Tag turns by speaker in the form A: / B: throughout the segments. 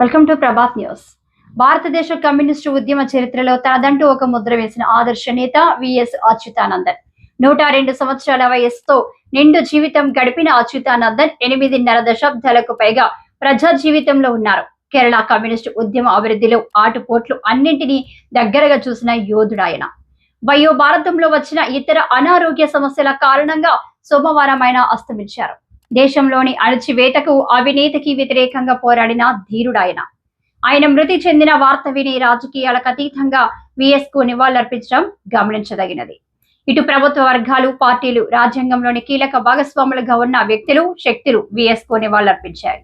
A: Welcome to Prabhat news. భారతదేశ communist ఉద్యమ చరిత్రలో తనదంటూ ఒక ముద్ర వేసిన ఆదర్శ నేత విఎస్ అచ్యుతానందన్. నూట రెండు సంవత్సరాల వయస్సుతో నిండు జీవితం గడిపిన అచ్యుతానందన్ ఎనిమిదిన్నర దశాబ్దాలకు పైగా ప్రజా జీవితంలో ఉన్నారు. కేరళ కమ్యూనిస్టు ఉద్యమ అభివృద్ధిలో ఆటుపోట్లు అన్నింటినీ దగ్గరగా చూసిన యోధుడాయన. వయో భారతంలో వచ్చిన ఇతర అనారోగ్య సమస్యల కారణంగా సోమవారం ఆయన అస్తమించారు. దేశంలోని అణచివేతకు అవినీతికి వ్యతిరేకంగా పోరాడిన ధీరుడాయన. ఆయన మృతి చెందిన వార్త విని రాజకీయాలకు అతీతంగా విఎస్కు నివాళులర్పించడం గమనించదగినది. ఇటు ప్రభుత్వ వర్గాలు పార్టీలు రాజ్యాంగంలోని కీలక భాగస్వాములుగా ఉన్న వ్యక్తులు శక్తులు విఎస్కు నివాళులర్పించాయి.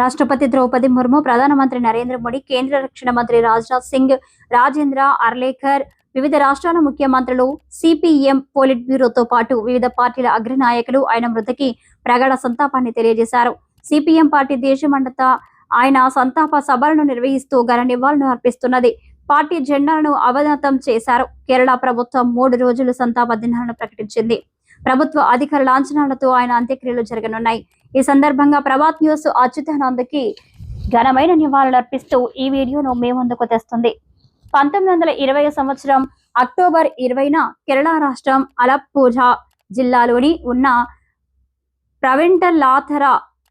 A: రాష్ట్రపతి ద్రౌపది ముర్ము ప్రధానమంత్రి నరేంద్ర మోడీ కేంద్ర రక్షణ మంత్రి రాజ్నాథ్ సింగ్ రాజేంద్ర అర్లేకర్ వివిధ రాష్ట్రాల ముఖ్యమంత్రులు సిపిఎం పోలిట్ బ్యూరోతో పాటు వివిధ పార్టీల అగ్రనాయకులు ఆయన మృతికి ప్రగాఢ సంతాపాన్ని తెలియజేశారు. సిపిఎం పార్టీ దేశమంతటా ఆయన సంతాప సభలను నిర్వహిస్తూ ఘన నివాళులు అర్పిస్తున్నది. పార్టీ జెండాలను అవనతం చేశారు. కేరళ ప్రభుత్వం మూడు రోజులు సంతాప దినాలను ప్రకటించింది. ప్రభుత్వ అధికార లాంఛనాలతో ఆయన అంత్యక్రియలు జరగనున్నాయి. ఈ సందర్భంగా ప్రభాత్ న్యూస్ అచ్యుతానందకి ఘనమైన నివాళులు అర్పిస్తూ ఈ వీడియోను మీ ముందుకు తెస్తుంది. పంతొమ్మిది వందల ఇరవై సంవత్సరం అక్టోబర్ ఇరవైన కేరళ రాష్ట్రం అలప్పూజ జిల్లాలోని ఉన్న ప్రవెంటలాథర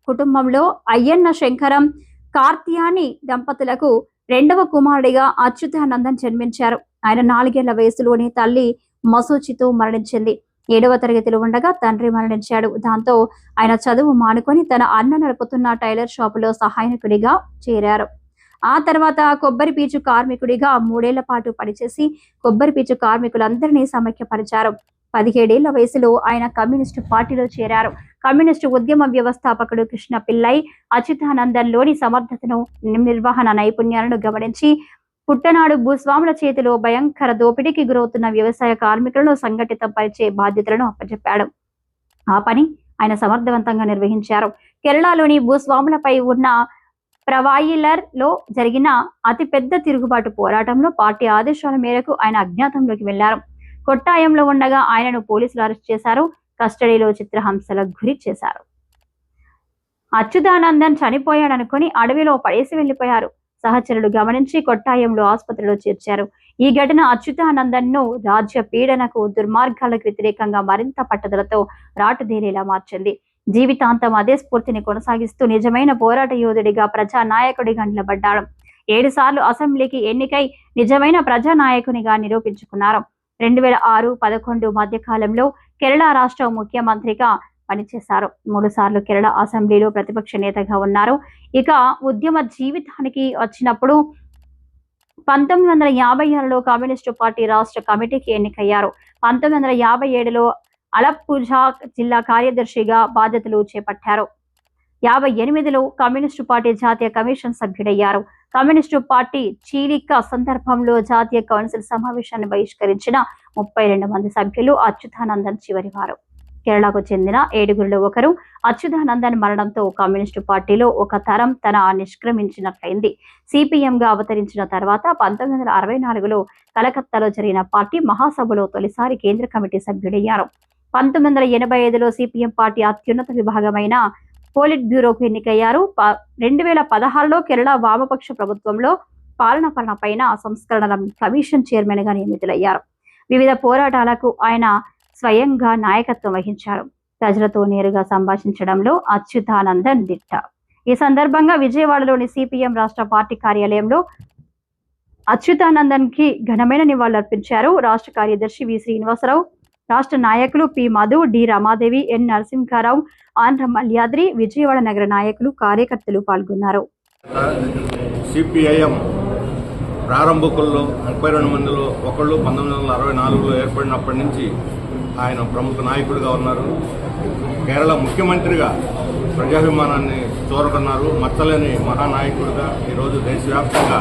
A: కుటుంబంలో అయ్యన్న శంకరం కార్తీయాని దంపతులకు రెండవ కుమారుడిగా అచ్యుతానందన్ జన్మించారు. ఆయన నాలుగేళ్ళ వయసులోని తల్లి మసూచితో మరణించింది. ఏడవ తరగతిలో ఉండగా తండ్రి మరణించాడు. దాంతో ఆయన చదువు మానుకొని తన అన్న నడుపుతున్న టైలర్ షాపులో సహాయకుడిగా చేరారు. ఆ తర్వాత కొబ్బరి పీచు కార్మికుడిగా మూడేళ్ళ పాటు పనిచేసి కొబ్బరి పీచు కార్మికులందరినీ సమైక్యపరిచారు. పదిహేడేళ్ళ వయసులో ఆయన కమ్యూనిస్టు పార్టీలో చేరారు. కమ్యూనిస్టు ఉద్యమ వ్యవస్థాపకుడు కృష్ణ పిల్లై అచ్యుతానందన్లోని సమర్థతను నిర్వహణ నైపుణ్యాలను గమనించి పుట్టనాడు భూస్వాముల చేతిలో భయంకర దోపిడీకి గురవుతున్న వ్యవసాయ కార్మికులను సంఘటితం పరిచే బాధ్యతలను అప్పచెప్పాడు ఆ పని ఆయన సమర్థవంతంగా నిర్వహించారు. కేరళలోని భూస్వాములపై ఉన్న ప్రవాయిలర్లో జరిగిన అతిపెద్ద తిరుగుబాటు పోరాటంలో పార్టీ ఆదేశాల మేరకు ఆయన అజ్ఞాతంలోకి వెళ్ళారు. కొట్టాయంలో ఉండగా ఆయనను పోలీసులు అరెస్ట్ చేశారు. కస్టడీలో చిత్రహింసలకు గురి చేశారు. అచ్యుతానందన్ చనిపోయాడనుకుని అడవిలో పడేసి వెళ్ళిపోయారు సహచరులు గమనించి కొట్టాయంలో ఆసుపత్రిలో చేర్చారు. ఈ ఘటన అచ్యుతానందన్ను రాజ్య పీడనకు దుర్మార్గాలకు వ్యతిరేకంగా మరింత పట్టుదలతో రాటుదేరేలా మార్చింది. జీవితాంతం అదే స్ఫూర్తిని కొనసాగిస్తూ నిజమైన పోరాట యోధుడిగా ప్రజా నాయకుడిగా నిలబడ్డాడు ఏడు సార్లు అసెంబ్లీకి ఎన్నికై నిజమైన ప్రజా నాయకునిగా నిరూపించుకున్నారు. రెండు వేల ఆరు పదకొండు మధ్యకాలంలో కేరళ రాష్ట్ర ముఖ్యమంత్రిగా పనిచేశారు. మూడు సార్లు కేరళ అసెంబ్లీలో ప్రతిపక్ష నేతగా ఉన్నారు. ఇక ఉద్యమ జీవితానికి వచ్చినప్పుడు పంతొమ్మిది వందల యాభై ఆరులో కమ్యూనిస్టు పార్టీ రాష్ట్ర కమిటీకి ఎన్నికయ్యారు. పంతొమ్మిది వందల యాభై ఏడులో అలప్పుజా జిల్లా కార్యదర్శిగా బాధ్యతలు చేపట్టారు. యాభై ఎనిమిదిలో కమ్యూనిస్టు పార్టీ జాతీయ కమిషన్ సభ్యుడయ్యారు. కమ్యూనిస్టు పార్టీ చీలిక సందర్భంలో జాతీయ కౌన్సిల్ సమావేశాన్ని బహిష్కరించిన ముప్పై రెండు మంది సభ్యులు అచ్యుతానందన్ చివరివారు కేరళకు చెందిన ఏడుగురిలో ఒకరు అచ్యుతానందన్ మరణంతో కమ్యూనిస్టు పార్టీలో ఒక తరం తన నిష్క్రమించినట్లయింది. సిపిఎంగా అవతరించిన తర్వాత పంతొమ్మిది వందల అరవై నాలుగులో కలకత్తాలో జరిగిన పార్టీ మహాసభలో తొలిసారి కేంద్ర కమిటీ సభ్యుడయ్యారు. పంతొమ్మిది వందల ఎనభై ఐదులో సిపిఎం పార్టీ అత్యున్నత విభాగమైన పోలిట్ బ్యూరోకు ఎన్నికయ్యారు. రెండు వేల పదహారులో కేరళ వామపక్ష ప్రభుత్వంలో పాలన పైన సంస్కరణల కమిషన్ చైర్మన్గా నియమితులయ్యారు. వివిధ పోరాటాలకు ఆయన స్వయంగా నాయకత్వం వహించారు. ప్రజలతో నేరుగా సంభాషించడంలో అచ్యుతానందన్ దిట్ట. ఈ సందర్భంగా విజయవాడలోని సిపిఎం రాష్ట్ర పార్టీ కార్యాలయంలో అచ్యుతానందన్కి ఘనమైన నివాళులర్పించారు. రాష్ట్ర కార్యదర్శి వి శ్రీనివాసరావు రాష్ట్ర నాయకులు P. Madhu D. Ramadevi N. Narasimharao Andhra Malyadri Vijayawada నగర నాయకులు కార్యకర్తలు పాల్గొన్నారు.
B: సిపిఐఎం ప్రారంభకుల్లో ముప్పై రెండు మందిలో ఒకళ్ళు పంతొమ్మిది వందల అరవై నాలుగులో ఏర్పడినప్పటి నుంచి ఆయన ప్రముఖ నాయకుడిగా ఉన్నారు. కేరళ ముఖ్యమంత్రిగా ప్రజాభిమానాన్ని చూరకున్నారు. మచ్చలేని మహానాయకుడిగా ఈరోజు దేశవ్యాప్తంగా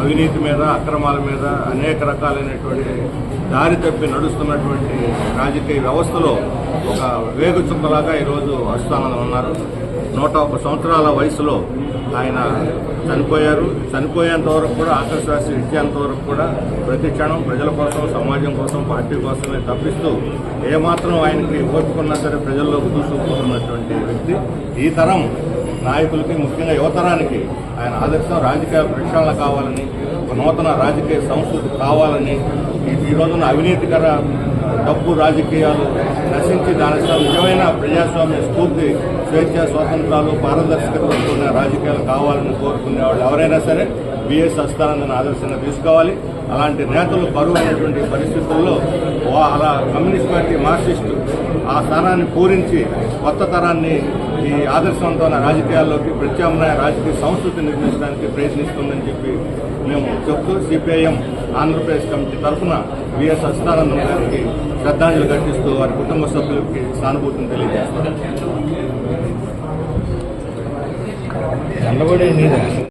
B: అవినీతి మీద అక్రమాల మీద అనేక రకాలైనటువంటి దారి తప్పి నడుస్తున్నటువంటి రాజకీయ వ్యవస్థలో ఒక వేగుచుక్కలాగా ఈరోజు అస్థానంలో ఉన్నారు. నూట ఒక సంవత్సరాల వయసులో ఆయన చనిపోయారు. చనిపోయేంత వరకు కూడా ఆఖరి శ్వాస ఇచ్చేంత వరకు కూడా ప్రతి క్షణం ప్రజల కోసం సమాజం కోసం పార్టీ కోసమే తప్పిస్తూ ఏమాత్రం ఆయనకి ఓర్చుకున్నా సరే ప్రజల్లోకి దూసుకుపోతున్నటువంటి వ్యక్తి. ఈ తరం నాయకులకి ముఖ్యంగా యువతరానికి ఆయన ఆదర్శం రాజకీయ ప్రక్షాళన కావాలని ఒక నూతన రాజకీయ సంస్కృతి కావాలని ఈ- ఈ రోజున అవినీతికర డబ్బు రాజకీయాలు నశించి దాని నిజమైన ప్రజాస్వామ్య స్ఫూర్తి స్వేచ్ఛ స్వాతంత్రాలు పారదర్శకత ఉన్న రాజకీయాలు కావాలని కోరుకునే వాళ్ళు ఎవరైనా సరే బిఎస్ అస్థానందని ఆదర్శంగా తీసుకోవాలి. అలాంటి నేతలు కరువైనటువంటి పరిస్థితుల్లో వా- అలా కమ్యూనిస్ట్ పార్టీ మార్క్సిస్టు ఆ స్థానాన్ని పూరించి కొత్త తరాన్ని ఈ ఆదర్శవంతమైన రాజకీయాల్లోకి ప్రత్యామ్నాయ రాజకీయ సంస్కృతి నిర్మించడానికి ప్రయత్నిస్తుందని చెప్పి మేము చెప్తూ సిపిఐఎం ఆంధ్రప్రదేశ్ కమిటీ తరఫున విఎస్ అచ్యుతానందం గారికి శ్రద్ధాంజలి ఘటిస్తూ వారి కుటుంబ సభ్యులకి సానుభూతిని తెలియజేస్తాం